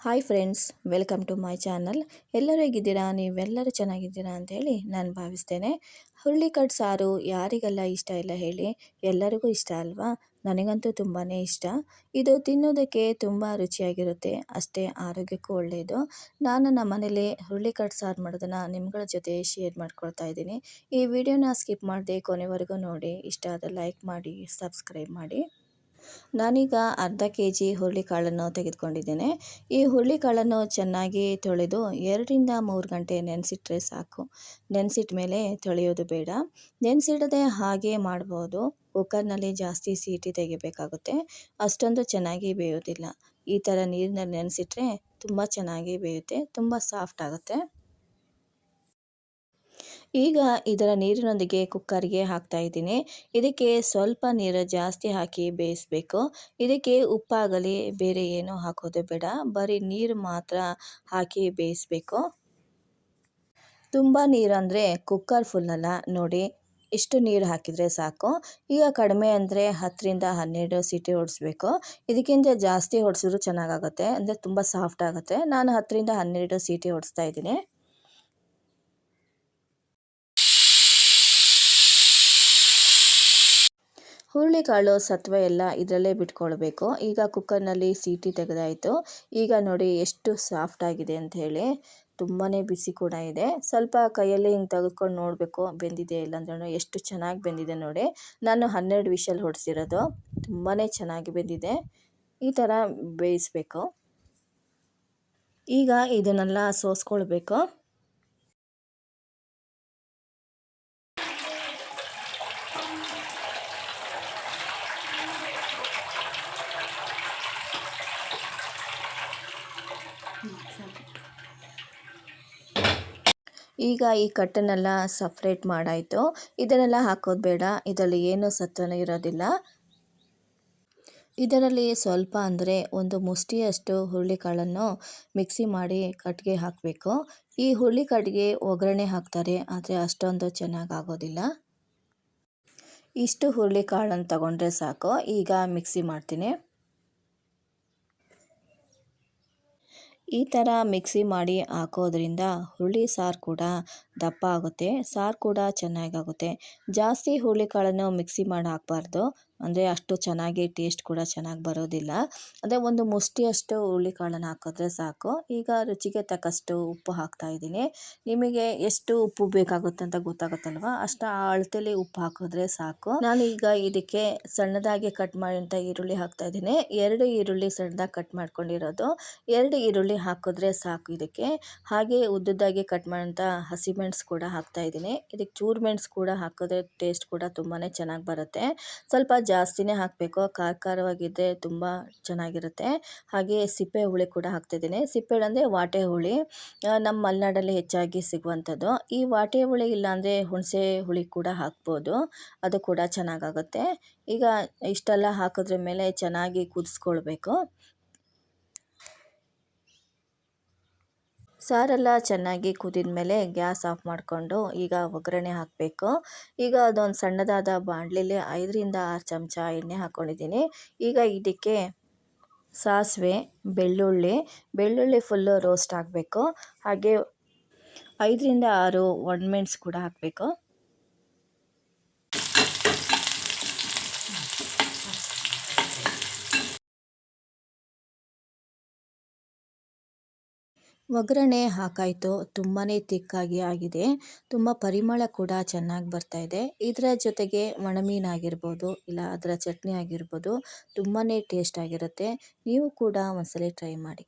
Hi friends, welcome to my channel. ಎಲ್ಲರೂ ಹೇಗಿದ್ದೀರಾ? ನೀವೆಲ್ಲರೂ ಚೆನ್ನಾಗಿದ್ದೀರಾ ಅಂತೇಳಿ ನಾನು ಭಾವಿಸ್ತೇನೆ. ಹುರುಳಿಕಾಳು ಸಾರು ಯಾರಿಗೆಲ್ಲ ಇಷ್ಟ ಇಲ್ಲ ಹೇಳಿ ಎಲ್ಲರಿಗೂ ಇಷ್ಟ ಅಲ್ವಾ? ನನಗಂತೂ ತುಂಬಾ ಇಷ್ಟ. ಇದು ತಿನ್ನೋದಕ್ಕೆ ತುಂಬ ರುಚಿಯಾಗಿರುತ್ತೆ, ಅಷ್ಟೇ ಆರೋಗ್ಯಕ್ಕೂ ಒಳ್ಳೆಯದು ನಾನು ನಮ್ಮ ಮನೇಲಿ ಹುರುಳಿಕಾಳು ಸಾರು ಮಾಡೋದನ್ನು ನಿಮ್ಗಳ ಜೊತೆ ಶೇರ್ ಮಾಡ್ಕೊಳ್ತಾ ಇದ್ದೀನಿ. ಈ ವಿಡಿಯೋನ ಸ್ಕಿಪ್ ಮಾಡದೆ ಕೊನೆವರೆಗೂ ನೋಡಿ. ಇಷ್ಟ ಆದರೆ ಲೈಕ್ ಮಾಡಿ, ಸಬ್ಸ್ಕ್ರೈಬ್ ಮಾಡಿ. ನಾನೀಗ ಅರ್ಧ ಕೆ ಜಿ ಹುರುಳಿಕಾಳನ್ನು ತೆಗೆದುಕೊಂಡಿದ್ದೇನೆ. ಈ ಹುರುಳಿಕಾಳನ್ನು ಚೆನ್ನಾಗಿ ತೊಳೆದು ಎರಡರಿಂದ ಮೂರು ಗಂಟೆ ನೆನೆಸಿಟ್ರೆ ಸಾಕು. ನೆನೆಸಿಟ್ಟ ಮೇಲೆ ತೊಳೆಯೋದು ಬೇಡ. ನೆನೆಸಿಡದೆ ಹಾಗೆ ಮಾಡ್ಬೋದು. ಕುಕ್ಕರ್ನಲ್ಲಿ ಜಾಸ್ತಿ ಸೀಟಿ ತೆಗಿಬೇಕಾಗುತ್ತೆ. ಅಷ್ಟೊಂದು ಚೆನ್ನಾಗಿ ಬೇಯೋದಿಲ್ಲ. ಈ ಥರ ನೀರಿನಲ್ಲಿ ನೆನೆಸಿಟ್ರೆ ತುಂಬ ಚೆನ್ನಾಗಿ ಬೇಯುತ್ತೆ. ತುಂಬ ಸಾಫ್ಟ್ ಆಗುತ್ತೆ. ಈಗ ಇದರ ನೀರಿನೊಂದಿಗೆ ಕುಕ್ಕರ್ಗೆ ಹಾಕ್ತಾ ಇದ್ದೀನಿ. ಇದಕ್ಕೆ ಸ್ವಲ್ಪ ನೀರು ಜಾಸ್ತಿ ಹಾಕಿ ಬೇಯಿಸಬೇಕು. ಇದಕ್ಕೆ ಉಪ್ಪಾಗಲಿ ಬೇರೆ ಏನೂ ಹಾಕೋದು ಬೇಡ. ಬರೀ ನೀರು ಮಾತ್ರ ಹಾಕಿ ಬೇಯಿಸಬೇಕು. ತುಂಬ ನೀರು ಅಂದರೆ ಕುಕ್ಕರ್ ಫುಲ್ಲಲ್ಲ ನೋಡಿ, ಇಷ್ಟು ನೀರು ಹಾಕಿದರೆ ಸಾಕು. ಈಗ ಕಡಿಮೆ ಅಂದರೆ ಹತ್ತರಿಂದ ಹನ್ನೆರಡು ಸೀಟಿ ಹೊಡಿಸ್ಬೇಕು ಇದಕ್ಕಿಂತ ಜಾಸ್ತಿ ಹೊಡೆಸಿದ್ರು ಚೆನ್ನಾಗಾಗುತ್ತೆ. ಅಂದರೆ ತುಂಬ ಸಾಫ್ಟ್ ಆಗುತ್ತೆ. ನಾನು ಹತ್ತರಿಂದ ಹನ್ನೆರಡು ಸೀಟಿ ಹೊಡಿಸ್ತಾ ಇದ್ದೀನಿ. ಹುರುಳಿಕಾಳು ಸತ್ವ ಎಲ್ಲ ಇದರಲ್ಲೇ ಬಿಟ್ಕೊಳ್ಬೇಕು. ಈಗ ಕುಕ್ಕರ್ನಲ್ಲಿ ಸೀಟಿ ತೆಗೆದಾಯಿತು. ಈಗ ನೋಡಿ ಎಷ್ಟು ಸಾಫ್ಟ್ ಆಗಿದೆ ಅಂತ ಹೇಳಿ. ತುಂಬಾ ಬಿಸಿ ಕೂಡ ಇದೆ. ಸ್ವಲ್ಪ ಕೈಯಲ್ಲಿ ಹಿಂಗೆ ತೆಗೆದುಕೊಂಡು ನೋಡಬೇಕು. ಬೆಂದಿದೆ ಇಲ್ಲಾಂದ್ರೂ ಎಷ್ಟು ಚೆನ್ನಾಗಿ ಬೆಂದಿದೆ ನೋಡಿ. ನಾನು ಹನ್ನೆರಡು ವಿಷಲ್ ಹೊಡೆಸಿರೋದು. ತುಂಬಾ ಚೆನ್ನಾಗಿ ಬೆಂದಿದೆ. ಈ ಥರ ಬೇಯಿಸ್ಬೇಕು. ಈಗ ಇದನ್ನೆಲ್ಲ ಸೋಸ್ಕೊಳ್ಬೇಕು. ಈಗ ಈ ಕಟ್ಟನ್ನೆಲ್ಲ ಸಪ್ರೇಟ್ ಮಾಡಾಯಿತು. ಇದನ್ನೆಲ್ಲ ಹಾಕೋದು ಬೇಡ. ಇದರಲ್ಲಿ ಏನೂ ಸತ್ವನ ಇರೋದಿಲ್ಲ. ಇದರಲ್ಲಿ ಸ್ವಲ್ಪ ಅಂದರೆ ಒಂದು ಮುಷ್ಟಿಯಷ್ಟು ಹುರುಳಿಕಾಳನ್ನು ಮಿಕ್ಸಿ ಮಾಡಿ ಕಟ್ಟಿಗೆ ಹಾಕಬೇಕು. ಈ ಹುರುಳಿಕಾಳಿಗೆ ಒಗ್ಗರಣೆ ಹಾಕ್ತಾರೆ, ಆದರೆ ಅಷ್ಟೊಂದು ಚೆನ್ನಾಗಿ ಆಗೋದಿಲ್ಲ ಇಷ್ಟು ಹುರುಳಿಕಾಳನ್ನು ತಗೊಂಡ್ರೆ ಸಾಕು. ಈಗ ಮಿಕ್ಸಿ ಮಾಡ್ತೀನಿ. ಈ ಥರ ಮಿಕ್ಸಿ ಮಾಡಿ ಹಾಕೋದ್ರಿಂದ ಹುಳಿ ಸಾರು ಕೂಡ ದಪ್ಪ ಆಗುತ್ತೆ, ಸಾರು ಕೂಡ ಚೆನ್ನಾಗಾಗುತ್ತೆ. ಜಾಸ್ತಿ ಹುರುಳಿಕಾಳನ್ನು ಮಿಕ್ಸಿ ಮಾಡಿ ಹಾಕಬಾರ್ದು. ಅಂದರೆ ಅಷ್ಟು ಚೆನ್ನಾಗಿ ಟೇಸ್ಟ್ ಕೂಡ ಚೆನ್ನಾಗಿ ಬರೋದಿಲ್ಲ. ಅದೇ ಒಂದು ಮುಷ್ಟಿಯಷ್ಟು ಹುರುಳಿಕಾಳನ್ನು ಹಾಕಿದ್ರೆ ಸಾಕು. ಈಗ ರುಚಿಗೆ ತಕ್ಕಷ್ಟು ಉಪ್ಪು ಹಾಕ್ತಾ ಇದ್ದೀನಿ. ನಿಮಗೆ ಎಷ್ಟು ಉಪ್ಪು ಬೇಕಾಗುತ್ತೆ ಅಂತ ಗೊತ್ತಾಗುತ್ತಲ್ವ? ಅಷ್ಟು ಆ ಅಳತೆಲಿ ಉಪ್ಪು ಹಾಕಿದ್ರೆ ಸಾಕು. ನಾನು ಈಗ ಇದಕ್ಕೆ ಸಣ್ಣದಾಗಿ ಕಟ್ ಮಾಡಿದಂಥ ಈರುಳ್ಳಿ ಹಾಕ್ತಾ ಇದ್ದೀನಿ. ಎರಡು ಈರುಳ್ಳಿ ಸಣ್ಣದಾಗಿ ಕಟ್ ಮಾಡ್ಕೊಂಡಿರೋದು. ಎರಡು ಈರುಳ್ಳಿ ಹಾಕಿದ್ರೆ ಸಾಕು ಇದಕ್ಕೆ. ಹಾಗೆ ಉದ್ದದಾಗಿ ಕಟ್ ಮಾಡೋಂಥ ಹಸಿಮೆಣಸು ಕೂಡ ಹಾಕ್ತಾ ಇದ್ದೀನಿ. ಇದಕ್ಕೆ ಚೂರು ಮೆಣಸು ಕೂಡ ಹಾಕಿದ್ರೆ ಟೇಸ್ಟ್ ಕೂಡ ತುಂಬಾ ಚೆನ್ನಾಗಿ ಬರುತ್ತೆ. ಸ್ವಲ್ಪ ಜಾಸ್ತಿನೇ ಹಾಕಬೇಕು. ಖಾರ ಖಾರವಾಗಿದ್ದರೆ ತುಂಬ ಚೆನ್ನಾಗಿರುತ್ತೆ. ಹಾಗೆ ಸಿಪ್ಪೆ ಹುಳಿ ಕೂಡ ಹಾಕ್ತಿದ್ದೀನಿ. ಸಿಪ್ಪೆ ಅಂದರೆ ವಾಟೆ ಹುಳಿ. ನಮ್ಮ ಮಲೆನಾಡಲ್ಲಿ ಹೆಚ್ಚಾಗಿ ಸಿಗುವಂಥದ್ದು. ಈ ವಾಟೆ ಹುಳಿ ಇಲ್ಲಾಂದರೆ ಹುಣಸೆ ಹುಳಿ ಕೂಡ ಹಾಕ್ಬೋದು. ಅದು ಕೂಡ ಚೆನ್ನಾಗಾಗುತ್ತೆ. ಈಗ ಇಷ್ಟೆಲ್ಲ ಹಾಕಿದ್ರ ಮೇಲೆ ಚೆನ್ನಾಗಿ ಕುದಿಸ್ಕೊಳ್ಬೇಕು. ಸಾರೆಲ್ಲ ಚೆನ್ನಾಗಿ ಕುದಿದ ಮೇಲೆ ಗ್ಯಾಸ್ ಆಫ್ ಮಾಡಿಕೊಂಡು ಈಗ ಒಗ್ಗರಣೆ ಹಾಕಬೇಕು. ಈಗ ಅದೊಂದು ಸಣ್ಣದಾದ ಬಾಣಲಿಲಿ ಐದರಿಂದ ಆರು ಚಮಚ ಎಣ್ಣೆ ಹಾಕ್ಕೊಂಡಿದ್ದೀನಿ ಈಗ ಇದಕ್ಕೆ ಸಾಸಿವೆ, ಬೆಳ್ಳುಳ್ಳಿ ಬೆಳ್ಳುಳ್ಳಿ ಫುಲ್ಲು ರೋಸ್ಟ್ ಆಗಬೇಕು. ಹಾಗೆ ಐದರಿಂದ ಆರು ಒಣಮೆಣ್ಸು ಕೂಡ ಹಾಕಬೇಕು. ಒಗ್ಗರಣೆ ಹಾಕಾಯಿತು ತುಂಬಾ ತಿಕ್ಕಾಗಿ ಆಗಿದೆ. ತುಂಬ ಪರಿಮಳ ಕೂಡ ಚೆನ್ನಾಗಿ ಬರ್ತಾ ಇದೆ. ಇದರ ಜೊತೆಗೆ ಆಗಿರ್ಬೋದು, ಇಲ್ಲ ಅದರ ಚಟ್ನಿ ಆಗಿರ್ಬೋದು ತುಂಬಾ ಟೇಸ್ಟ್ ಆಗಿರುತ್ತೆ. ನೀವು ಕೂಡ ಒಂದ್ಸಲ ಟ್ರೈ ಮಾಡಿ.